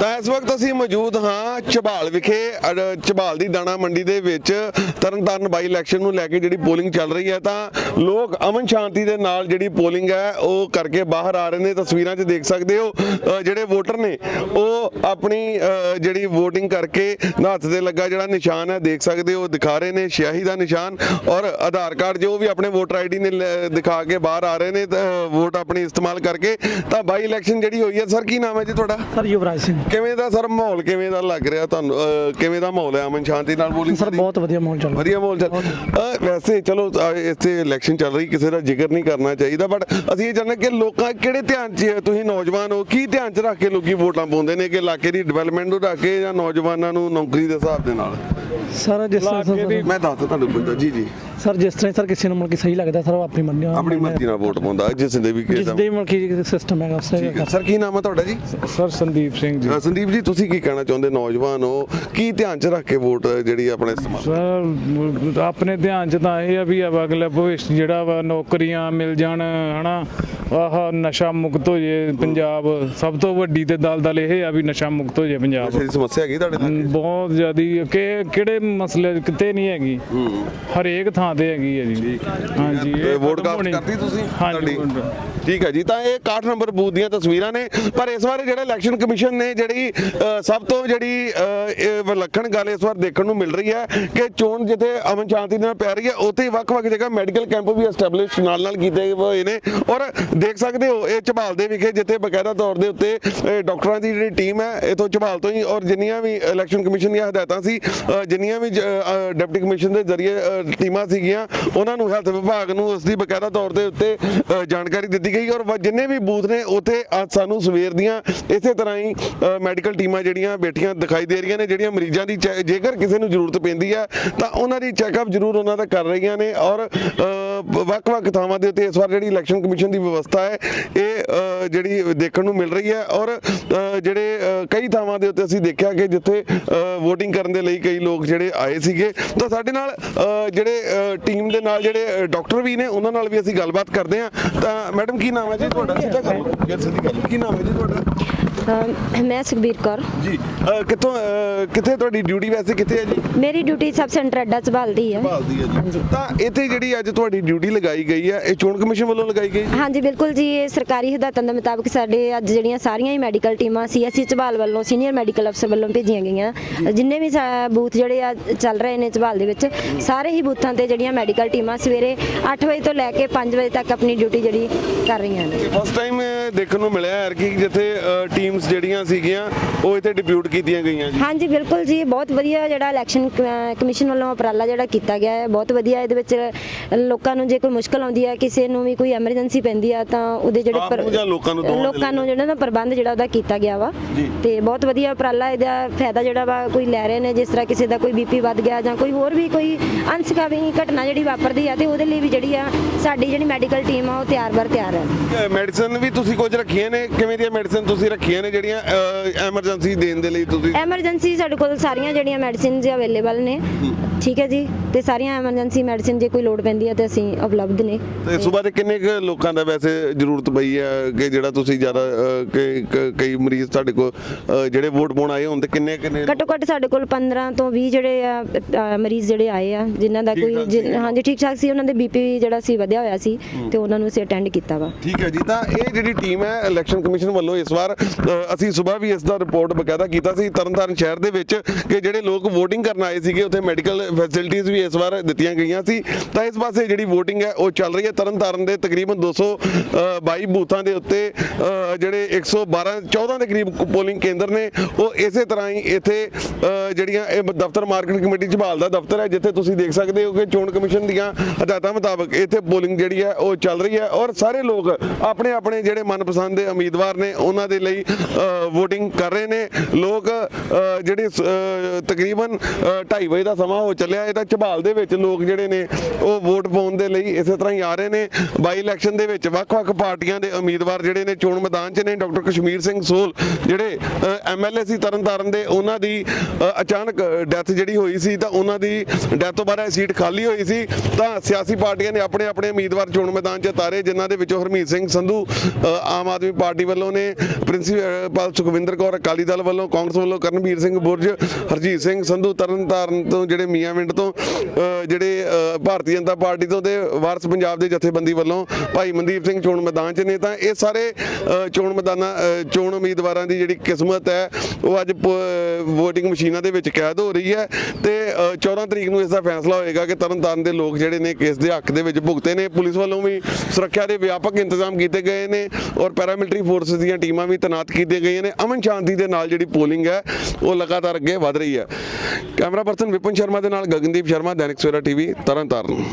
ਤਾਂ ਇਸ ਵਕਤ ਅਸੀਂ ਮੌਜੂਦ ਹਾਂ ਝਬਾਲ ਵਿਖੇ ਝਬਾਲ ਦੀ ਦਾਣਾ ਮੰਡੀ ਦੇ ਵਿੱਚ ਤਰਨਤਾਰਨ ਬਾਈ ਇਲੈਕਸ਼ਨ ਨੂੰ ਲੈ ਕੇ ਜਿਹੜੀ ਪੋਲਿੰਗ ਚੱਲ ਰਹੀ ਹੈ, ਤਾਂ ਲੋਕ ਅਮਨ ਸ਼ਾਂਤੀ ਦੇ ਨਾਲ ਜਿਹੜੀ ਪੋਲਿੰਗ ਹੈ, ਉਹ ਕਰਕੇ ਬਾਹਰ ਆ ਰਹੇ ਨੇ। ਤਸਵੀਰਾਂ 'ਚ ਦੇਖ ਸਕਦੇ ਹੋ ਜਿਹੜੇ ਵੋਟਰ ਨੇ, ਉਹ ਆਪਣੀ ਜਿਹੜੀ ਵੋਟਿੰਗ ਕਰਕੇ ਹੱਥ ਤੇ ਲੱਗਾ ਜਿਹੜਾ ਨਿਸ਼ਾਨ ਹੈ, ਦੇਖ ਸਕਦੇ ਹੋ, ਦਿਖਾ ਰਹੇ ਨੇ, ਸਿਆਹੀ ਦਾ ਨਿਸ਼ਾਨ। ਔਰ ਆਧਾਰ ਕਾਰਡ ਜੋ ਵੀ ਆਪਣੇ ਵੋਟਰ ਆਈਡੀ ਨੇ ਲੈ- ਦਿਖਾ ਕੇ ਬਾਹਰ ਆ ਰਹੇ ਨੇ ਵੋਟ ਆਪਣੀ ਇਸਤੇਮਾਲ ਕਰਕੇ। ਤਾਂ ਬਾਈ ਇਲੈਕਸ਼ਨ ਜਿਹੜੀ ਹੋਈ ਹੈ, ਸਰ, ਕੀ ਨਾਮ ਹੈ ਜੀ ਤੁਹਾਡਾ? ਸਰ, ਯੁਵਰਾਜ ਸਿੰਘ। ਕਿਵੇਂ ਦਾ ਸਰ ਮਾਹੌਲ ਕਿਵੇਂ ਦਾ ਲੱਗ ਰਿਹਾ ਤੁਹਾਨੂੰ? ਅਹ, ਕਿਵੇਂ ਦਾ ਮਾਹੌਲ ਹੈ? ਅਮਨ ਸ਼ਾਂਤੀ ਨਾਲ ਬੋਲਿੰਗ ਸਰ ਬਹੁਤ ਵਧੀਆ ਮਾਹੌਲ ਚੱਲ ਰਿਹਾ। ਵਧੀਆ ਮਾਹੌਲ ਚੱਲ ਅਹ, ਵੈਸੇ ਚਲੋ ਅਹ, ਇੱਥੇ ਇਲੈਕਸ਼ਨ ਚੱਲ ਰਹੀ ਕਿਸੇ ਦਾ ਜ਼ਿਕਰ ਨਹੀਂ ਕਰਨਾ ਚਾਹੀਦਾ ਬਟ ਅਸੀਂ ਇਹ ਜਾਣਨਾ ਕਿ ਲੋਕਾਂ ਕਿਹੜੇ ਧਿਆਨ 'ਚ ਹੈ? ਤੁਸੀਂ ਨੌਜਵਾਨ ਹੋ ਕੀ ਧਿਆਨ 'ਚ ਰੱਖ ਕੇ ਲੋਕੀ ਵੋਟਾਂ ਪਾਉਂਦੇ ਨੇ ਕਿ ਇਲਾਕੇ ਦੀ ਡਿਵੈਲਪਮੈਂਟ ਨੂੰ ਰੱਖ ਕੇ ਜਾਂ ਨੌਜਵਾਨਾਂ ਨੂੰ ਨੌਕਰੀ ਦੇ ਹਿਸਾਬ ਦੇ ਨਾਲ? ਸਰ ਜਿਸ ਤਰ੍ਹਾਂ ਸਰ- ਮੈਂ ਦੱਸਦਾ ਤੁਹਾਨੂੰ ਪੁੱਛਦਾ ਜੀ ਜੀ। ਸਰ ਜਿਸ ਤਰ੍ਹਾਂ ਸਰ ਕਿਸੇ ਨੂੰ ਮਤਲਬ ਕਿ ਸਹੀ ਲੱਗਦਾ ਸਰ ਉਹ ਆਪਣੀ ਮੰਨੀ ਆਪਣੀ ਮਰਜ਼ੀ ਨਾਲ ਵੋਟ ਪਾਉਂਦਾ ਜਿਸ ਦੇ ਵੀ ਜਿਸ ਕਿਸੇ ਦੇ ਮਤਲਬ ਕਿ ਸਿਸਟਮ ਹੈਗਾ ਉਸੇ ਠੀਕ ਹੈ। ਸਰ ਕੀ ਨਾਮ ਹੈ ਤੁਹਾਡਾ ਜੀ? ਸਰ ਸੰਦੀਪ ਸਿੰਘ ਜੀ। ਸੰਦੀਪ ਜੀ ਤੁਸੀਂ ਕੀ ਕਹਿਣਾ ਚਾਹੁੰਦੇ ਨੌਜਵਾਨ ਹੋ? ਕੀ ਧਿਆਨ 'ਚ ਰੱਖ ਕੇ ਵੋਟ ਜਿਹੜੀ ਆਪਣੇ ਸਰ ਆਪਣੇ ਧਿਆਨ ਚ ਤਾਂ ਇਹ ਆ ਵੀ ਆ ਅਗਲਾ ਭਵਿੱਖ ਜਿਹੜਾ ਵਾ ਨੌਕਰੀਆਂ ਮਿਲ ਜਾਣ ਹਨਾ? ਆਹ ਨਸ਼ਾ ਮੁਕਤ ਹੋ ਜੇ ਪੰਜਾਬ। ਸਭ ਤੋਂ ਵੱਡੀ ਤੇ ਦਲਦਲ ਇਹ ਆ ਵੀ ਨਸ਼ਾ ਮੁਕਤ ਹੋ ਜੇ ਪੰਜਾਬ। ਦੀ ਸਮੱਸਿਆ ਹੈਗੀ ਤੁਹਾਡੇ ਬਹੁਤ ਜ਼ਿਆਦੀ ਕਿ ਕਿਹੜੇ ਮਸਲੇ ਕਿਤੇ ਨਹੀਂ ਹੈਗੀ। ਹਰੇਕ ਥਾਂ ਤੇ ਹੈਗੀ ਹੈ ਜੀ। ਹਾਂਜੀ ਤੇ ਇਹ ਵੋਟ ਖਤਮ ਕਾਸਟ ਹੋਣੀ- ਕਰਤੀ ਤੁਸੀਂ? ਹਾਂਜੀ ਤੁਹਾਡੀ? ਠੀਕ ਹੈ ਜੀ ਤਾਂ ਇਹ 61 ਨੰਬਰ ਬੂਥ ਦੀਆਂ ਤਸਵੀਰਾਂ ਨੇ। ਪਰ ਇਸ ਵਾਰ ਜਿਹੜਾ ਇਲੈਕਸ਼ਨ ਕਮਿਸ਼ਨ ਨੇ ਜਿਹੜੀ ਅ, ਸਭ ਤੋਂ ਜਿਹੜੀ ਅ, ਇਹ ਵਿਲੱਖਣ ਗੱਲ ਇਸ ਵਾਰ ਦੇਖਣ ਨੂੰ ਮਿਲ ਰਹੀ ਹੈ ਕਿ ਚੋਣ ਜਿੱਥੇ ਅਮਨ ਸ਼ਾਂਤੀ ਨਾਲ ਪੈ ਰਹੀ ਹੈ ਉੱਥੇ ਹੀ ਵੱਖ-ਵੱਖ ਜਗ੍ਹਾ ਮੈਡੀਕਲ ਕੈਂਪ ਵੀ ਐਸਟੈਬਲਿਸ਼ ਨਾਲ ਨਾਲ ਕੀਤੇ ਹੋਏ ਨੇ। ਔਰ ਦੇਖ ਸਕਦੇ ਹੋ ਇਹ ਝਬਾਲ ਦੇ ਵਿਖੇ ਜਿੱਥੇ ਬਕਾਇਦਾ ਤੌਰ ਦੇ ਉੱਤੇ ਡਾਕਟਰਾਂ ਦੀ ਜਿਹੜੀ ਟੀਮ ਹੈ ਇਥੋਂ ਝਬਾਲ ਤੋਂ ਹੀ ਔਰ ਜਿੰਨੀਆਂ ਵੀ ਇਲੈਕਸ਼ਨ ਕਮਿਸ਼ਨ ਦੀਆਂ ਹਦਾਇਤਾਂ ਸੀ ਅ, ਜਿੰਨੀਆਂ ਵੀ ਜ- ਅ, ਡਿਪਟੀ ਕਮਿਸ਼ਨ ਦੇ ਜ਼ਰੀਏ ਅ, ਟੀਮਾਂ ਸੀਗੀਆਂ, ਉਹਨਾਂ ਨੂੰ ਹੈਲਥ ਵਿਭਾਗ ਨੂੰ ਉਸ ਦੀ ਬਕਾਇਦਾ ਤੌਰ ਦੇ ਉੱਤੇ ਜਾਣਕਾਰੀ ਦਿੱਤੀ ਗਈ ਔਰ ਵ- ਜਿੰਨੇ ਵੀ ਬੂਥ ਨੇ, ਉੱਥੇ ਅੱਜ ਸਾਨੂੰ ਸਵੇਰ ਦੀਆਂ ਇਸੇ ਤਰ੍ਹਾਂ ਹੀ ਮੈਡੀਕਲ ਟੀਮਾਂ ਜਿਹੜੀਆਂ ਬੈਠੀਆਂ ਦਿਖਾਈ ਦੇ ਰਹੀਆਂ ਨੇ, ਜਿਹੜੀਆਂ ਮਰੀਜ਼ਾਂ ਦੀ ਚੈ- ਜੇਕਰ ਕਿਸੇ ਨੂੰ ਜ਼ਰੂਰਤ ਪੈਂਦੀ ਹੈ ਤਾਂ ਉਹਨਾਂ ਦੀ ਚੈੱਕਅਪ ਜ਼ਰੂਰ ਉਹਨਾਂ ਦਾ ਕਰ ਰਹੀਆਂ ਨੇ ਔਰ ਵੱਖ-ਵੱਖ ਥਾਵਾਂ ਦੇ ਉੱਤੇ ਇਸ ਵਾਰ ਜਿਹੜੀ ਇਲੈਕਸ਼ਨ ਕਮਿਸ਼ਨ ਦੀ ਵਿਵਸਥਾ ਹੈ, ਇਹ ਜਿਹੜੀ ਦੇਖਣ ਨੂੰ ਮਿਲ ਰਹੀ ਹੈ ਔਰ ਜਿਹੜੇ ਕਈ ਥਾਵਾਂ ਦੇ ਉੱਤੇ ਅਸੀਂ ਦੇਖਿਆ ਕਿ ਜਿੱਥੇ VOTING ਕਰਨ ਦੇ ਲਈ ਕਈ ਲੋਕ ਜਿਹੜੇ ਆਏ ਸੀਗੇ, ਤਾਂ ਸਾਡੇ ਨਾਲ ਜਿਹੜੇ ਟੀਮ ਦੇ ਨਾਲ ਜਿਹੜੇ ਡਾਕਟਰ ਵੀ ਨੇ ਉਹਨਾਂ ਨਾਲ ਵੀ ਅਸੀਂ ਗੱਲਬਾਤ ਕਰਦੇ ਹਾਂ। ਤਾਂ ਮੈਡਮ ਕੀ ਨਾਮ ਹੈ ਜੀ ਤੁਹਾਡਾ? ਸਿੱਧਾ ਕਰੋ ਸਿੱਧੀ ਗੱਲ ਕੀ ਨਾਮ ਹੈ ਜੀ ਤੁਹਾਡਾ? ਮੈਂ ਸੁਖਬੀਰ ਕੌਰ। ਜੀ ਕਿੱਥੋਂ ਕਿੱਥੇ ਤੁਹਾਡੀ ਡਿਊਟੀ ਵੈਸੇ ਕਿੱਥੇ ਹੈ ਜੀ? ਮੇਰੀ ਡਿਊਟੀ ਸਬ ਸੈਂਟਰ ਅੱਡਾ ਸੰਭਾਲਦੀ ਹੈ। ਭਾਲਦੀ ਹੈ ਜੀ। ਤਾਂ ਇੱਥੇ ਜਿਹੜੀ ਅੱਜ ਤੁਹਾਡੀ ਡਿਊਟੀ ਲਗਾਈ ਗਈ ਹੈ ਇਹ ਚੋਣ ਕਮਿਸ਼ਨ ਵੱਲੋਂ ਲਗਾਈ ਗਈ ਜੀ? ਹਾਂਜੀ ਬਿਲਕੁਲ ਜੀ ਇਹ ਸਰਕਾਰੀ ਹਦਾਇਤਾਂ ਦੇ ਮੁਤਾਬਕ ਸਾਡੇ ਅੱਜ ਜਿਹੜੀਆਂ ਸਾਰੀਆਂ ਹੀ ਮੈਡੀਕਲ ਟੀਮਾਂ ਸੀ ਅਸੀਂ ਝਬਾਲ ਵੱਲੋਂ ਸੀਨੀਅਰ ਮੈਡੀਕਲ ਅਫਸਰ ਵੱਲੋਂ ਭੇਜੀਆਂ ਗਈਆਂ। ਜਿੰਨੇ ਵੀ ਸਾ- ਬੂਥ ਜਿਹੜੇ ਆ ਚੱਲ ਰਹੇ ਨੇ ਝਬਾਲ ਦੇ ਵਿੱਚ ਸਾਰੇ ਹੀ ਬੂਥਾਂ ਤੇ ਜਿਹੜੀਆਂ ਮੈਡੀਕਲ ਟੀਮਾਂ ਸਵੇਰੇ 8 ਵਜੇ ਤੋਂ ਲੈ ਕੇ 5 ਵਜੇ ਤੱਕ ਆਪਣੀ ਡਿਊਟੀ ਜਿਹੜੀ ਕਰ ਰਹੀਆਂ ਨੇ। ਫਸਟ ਟਾਈਮ ਦੇਖਣ ਨੂੰ ਮਿਲਿਆ ਹੈ ਕਿ ਜਿੱਥੇ ਟੀਮਸ ਜਿਹੜੀਆਂ ਸੀਗੀਆਂ ਉਹ ਇੱਥੇ ਡਿਪਿਊਟ ਕੀਤੀਆਂ ਗਈਆਂ ਜੀ। ਹਾਂਜੀ ਬਿਲਕੁਲ ਜੀ। ਬਹੁਤ ਵਧੀਆ ਜਿਹੜਾ ਇਲੈਕਸ਼ਨ ਕਮਿਸ਼ਨ ਵੱਲੋਂ ਉਪਰਾਲਾ ਜਿਹੜਾ ਕੀਤਾ ਗਿਆ ਹੈ। ਬਹੁਤ ਵਧੀਆ ਇਹਦੇ ਵਿੱਚ ਲੋਕਾਂ ਨੂੰ ਜੇ ਕੋਈ ਮੁਸ਼ਕਲ ਆਉਂਦੀ ਹੈ ਕਿਸੇ ਨੂੰ ਵੀ ਕੋਈ ਐਮਰਜੈਂਸੀ ਪੈਂਦੀ ਆ ਤਾਂ ਉਹਦੇ ਜਿਹੜੇ ਆਪ ਨੂੰ ਜਾਂ ਲੋਕਾਂ ਨੂੰ ਦੋਵਾਂ ਦੇ ਲੋਕਾਂ ਨੂੰ ਜਿਹੜਾ ਨਾ ਪ੍ਰਬੰਧ ਜਿਹੜਾ ਉਹਦਾ ਕੀਤਾ ਗਿਆ ਵਾ। ਜੀ। ਤੇ ਬਹੁਤ ਵਧੀਆ ਉਪਰਾਲਾ ਇਹਦਾ ਫਾਇਦਾ ਜਿਹੜਾ ਵਾ ਕੋਈ ਲੈ ਰਹੇ ਨੇ ਜਿਸ ਤਰ੍ਹਾਂ ਕਿਸੇ ਦਾ ਕੋਈ ਬੀਪੀ ਵੱਧ ਗਿਆ ਜਾਂ ਕੋਈ ਹੋਰ ਵੀ ਕੋਈ ਅਨਸਕਾਵੀ ਘਟਨਾ ਜਿਹੜੀ ਵਾਪਰਦੀ ਆ ਤੇ ਉਹਦੇ ਲਈ ਵੀ ਜਿਹੜੀ ਆ ਸਾਡੀ ਜਿਹੜੀ ਮੈਡੀਕਲ ਟੀਮ ਆ ਉਹ ਤਿਆਰ ਬਰ ਤਿਆਰ ਹੈ ਮੈਡੀਸਨ ਵੀ ਤੁਸੀਂ ਕੁਝ ਰੱਖੀਆਂ ਨੇ? ਕਿਵੇਂ ਦੀਆਂ ਮੈਡੀਸਨ ਤੁਸੀਂ ਰੱਖੀਆਂ ਨੇ ਜਿਹੜੀਆਂ ਐਮਰਜੈਂਸੀ ਦੇਣ ਦੇ ਲਈ ਤੁਸੀਂ ਐਮਰਜੈਂਸੀ ਸਾਡੇ ਕੋਲ ਸਾਰੀਆਂ ਜਿਹੜੀਆਂ ਮੈਡੀਸਿਨਸ ਅਵੇਲੇਬਲ ਨੇ। ਠੀਕ ਹੈ ਜੀ? ਤੇ ਸਾਰੀਆਂ ਐਮਰਜੈਂਸੀ ਮੈਡੀਸਿਨ ਜੇ ਕੋਈ ਲੋੜ ਪੈਂਦੀ ਹੈ ਤੇ ਅਸੀਂ ਉਪਲਬਧ ਨੇ। ਤੇ ਸਵੇਰ ਦੇ ਕਿੰਨੇ ਕੁ ਲੋਕਾਂ ਦਾ ਵੈਸੇ ਜ਼ਰੂਰਤ ਪਈ ਹੈ ਕਿ ਜਿਹੜਾ ਤੁਸੀਂ ਜ਼ਿਆਦਾ ਕਈ- ਕ- ਕਈ ਮਰੀਜ਼ ਤੁਹਾਡੇ ਕੋਲ ਜਿਹੜੇ ਵੋਟ ਪਾਉਣ ਆਏ ਹੋਣ ਤੇ ਕਿੰਨੇ ਕਿੰਨੇ ਘੱਟੋ ਘੱਟ ਸਾਡੇ ਕੋਲ 15 ਤੋਂ 20 ਜਿਹੜੇ ਆ ਮਰੀਜ਼ ਜਿਹੜੇ ਆਏ ਆ ਜਿਨ੍ਹਾਂ ਦਾ ਕੋਈ। ਹਾਂਜੀ ਠੀਕ ਠਾਕ ਸੀ। ਉਹਨਾਂ ਦੇ ਬੀਪੀ ਜਿਹੜਾ ਸੀ ਵਧਿਆ ਹੋਇਆ ਸੀ ਤੇ ਉਹਨਾਂ ਨੂੰ ਅਸੀਂ ਅਟੈਂਡ ਕੀਤਾ ਵਾ। ਠੀਕ ਹੈ ਜੀ ਤਾਂ ਇਹ ਜਿਹੜੀ ਟੀਮ ਹੈ ਇਲੈਕਸ਼ਨ ਕਮਿਸ਼ਨ ਵੱਲੋਂ ਇਸ ਵਾਰ ਅਸੀਂ ਸਵੇਰ ਵੀ ਇਸ ਦਾ ਰਿਪੋਰਟ ਬਕਾਇਦਾ ਕੀਤਾ ਸੀ ਤਰਨਤਾਰਨ ਸ਼ਹਿਰ ਦੇ ਵਿੱਚ ਕਿ ਜਿਹੜੇ ਲੋਕ VOTING ਕਰਨ ਆਏ ਸੀਗੇ ਉੱਥੇ ਮੈਡੀਕਲ ਫੈਸਿਲਿਟੀਆਂ ਵੀ ਇਸ ਵਾਰ ਦਿੱਤੀਆਂ ਗਈਆਂ ਸੀ। ਤਾਂ ਇਸ ਪਾਸੇ ਜਿਹੜੀ VOTING ਹੈ ਉਹ ਚੱਲ ਰਹੀ ਹੈ। ਤਰਨਤਾਰਨ ਦੇ ਤਕਰੀਬਨ 222 ਬੂਥਾਂ ਦੇ ਉੱਤੇ ਅ, ਜਿਹੜੇ 112 14 ਦੇ ਕਰੀਬ ਪੋਲਿੰਗ ਕੇਂਦਰ ਨੇ ਉਹ ਇਸੇ ਤਰ੍ਹਾਂ ਹੀ ਇੱਥੇ ਜਿਹੜੀਆਂ ਇਹ ਦਫ਼ਤਰ ਮਾਰਕੀਟ ਕਮੇਟੀ ਝਬਾਲ ਦਾ ਦਫ਼ਤਰ ਹੈ ਜਿੱਥੇ ਤੁਸੀਂ ਦੇਖ ਸਕਦੇ ਹੋ ਕਿ ਚੋਣ ਕਮਿਸ਼ਨ ਦੀਆਂ ਹਦਾਇਤਾਂ ਮੁਤਾਬਕ ਇੱਥੇ ਪੋਲਿੰਗ ਜਿਹੜੀ ਹੈ ਉਹ ਚੱਲ ਰਹੀ ਹੈ। ਔਰ ਸਾਰੇ ਲੋਕ ਆਪਣੇ ਆਪਣੇ ਜਿਹੜੇ ਮਨਪਸੰਦ ਦੇ ਉਮੀਦਵਾਰ ਨੇ ਉਹਨਾਂ ਦੇ ਲਈ VOTING ਕਰ ਰਹੇ ਨੇ। ਲੋਕ ਜਿਹੜੇ ਤਕਰੀਬਨ 2:30 ਵਜੇ ਦਾ ਸਮਾਂ ਹੋ ਚੱਲਿਆ, ਇਹ ਤਾਂ ਝਬਾਲ ਦੇ ਵਿੱਚ ਲੋਕ ਜਿਹੜੇ ਨੇ, ਉਹ ਵੋਟ ਪਾਉਣ ਦੇ ਲਈ ਇਸੇ ਤਰ੍ਹਾਂ ਹੀ ਆ ਰਹੇ ਨੇ। ਬਾਈ ਇਲੈਕਸ਼ਨ ਦੇ ਵਿੱਚ ਵੱਖ-ਵੱਖ ਪਾਰਟੀਆਂ ਦੇ ਉਮੀਦਵਾਰ ਜਿਹੜੇ ਨੇ ਚੋਣ ਮੈਦਾਨ 'ਚ ਨੇ, ਡਾਕਟਰ ਕਸ਼ਮੀਰ ਸਿੰਘ ਸੋਲ, ਜਿਹੜੇ ਐਮਐਲਏ ਸੀ ਤਰਨਤਾਰਨ ਦੇ, ਉਹਨਾਂ ਦੀ ਅਚਾਨਕ ਡੈਥ ਜਿਹੜੀ ਹੋਈ ਸੀ, ਤਾਂ ਉਹਨਾਂ ਦੀ ਡੈਥ ਤੋਂ ਬਾਅਦ ਇਹ ਸੀਟ ਖਾਲੀ ਹੋਈ ਸੀ। ਤਾਂ ਸਿਆਸੀ ਪਾਰਟੀਆਂ ਨੇ ਆਪਣੇ ਆਪਣੇ ਉਮੀਦਵਾਰ ਚੋਣ ਮੈਦਾਨ 'ਚ ਉਤਾਰੇ, ਜਿਨ੍ਹਾਂ ਦੇ ਵਿੱਚੋਂ ਹਰਮੀਤ ਸਿੰਘ ਸੰਧੂ ਆਮ ਆਦਮੀ ਪਾਰਟੀ ਵੱਲੋਂ ਨੇ ਪ੍ਰਿੰਸੀਪਲ ਪ੍ਰਿੰਸੀਪਲ ਸੁਖਵਿੰਦਰ ਕੌਰ ਅਕਾਲੀ ਦਲ ਵੱਲੋਂ ਕਾਂਗਰਸ ਵੱਲੋਂ ਕਰਨਵੀਰ ਸਿੰਘ ਬੁਰਜ ਹਰਜੀਤ ਸਿੰਘ ਸੰਧੂ ਤਰਨਤਾਰਨ ਤੋਂ ਜਿਹੜੇ ਮੀਆਂਵਿੰਡ ਤੋਂ ਜਿਹੜੇ ਭਾਰਤੀ ਜਨਤਾ ਪਾਰਟੀ ਤੋਂ ਤੇ ਵਾਰਸ ਪੰਜਾਬ ਦੇ ਜਥੇਬੰਦੀ ਵੱਲੋਂ ਭਾਈ ਮਨਦੀਪ ਸਿੰਘ ਚੋਣ ਮੈਦਾਨ 'ਚ ਨੇ ਤਾਂ ਇਹ ਸਾਰੇ ਚੋਣ ਮੈਦਾਨਾਂ ਚੋਣ ਉਮੀਦਵਾਰਾਂ ਦੀ ਜਿਹੜੀ ਕਿਸਮਤ ਹੈ ਉਹ ਅੱਜ VOTING ਮਸ਼ੀਨਾਂ ਦੇ ਵਿੱਚ ਕੈਦ ਹੋ ਰਹੀ ਹੈ ਤੇ ਅ, 14 ਤਰੀਕ ਨੂੰ ਇਸ ਦਾ ਫੈਸਲਾ ਹੋਏਗਾ ਕਿ ਤਰਨਤਾਰਨ ਦੇ ਲੋਕ ਜਿਹੜੇ ਨੇ ਕੇਸ ਦੇ ਹੱਕ ਦੇ ਵਿੱਚ ਭੁਗਤੇ ਨੇ। ਪੁਲਿਸ ਵੱਲੋਂ ਵੀ ਸੁਰੱਖਿਆ ਦੇ ਵਿਆਪਕ ਇੰਤਜ਼ਾਮ ਕੀਤੇ ਗਏ ਨੇ ਔਰ ਪੈਰਾਮਿਲਟਰੀ ਫੋਰਸ ਦੀਆਂ ਟੀਮਾਂ ਵੀ ਤੈਨਾਤ ਕੀਤੀਆਂ ਗਈਆਂ ਨੇ। ਅਮਨ ਸ਼ਾਂਤੀ ਦੇ ਨਾਲ ਜਿਹੜੀ ਪੋਲਿੰਗ ਹੈ, ਉਹ ਲਗਾਤਾਰ ਅੱਗੇ ਵਧ ਰਹੀ ਹੈ। ਕੈਮਰਾ ਪਰਸਨ ਵਿਪਨ ਸ਼ਰਮਾ ਦੇ ਨਾਲ ਗਗਨਦੀਪ ਸ਼ਰਮਾ, ਦੈਨਿਕ ਸਵੇਰਾ ਟੀਵੀ ਤਰਨਤਾਰਨ।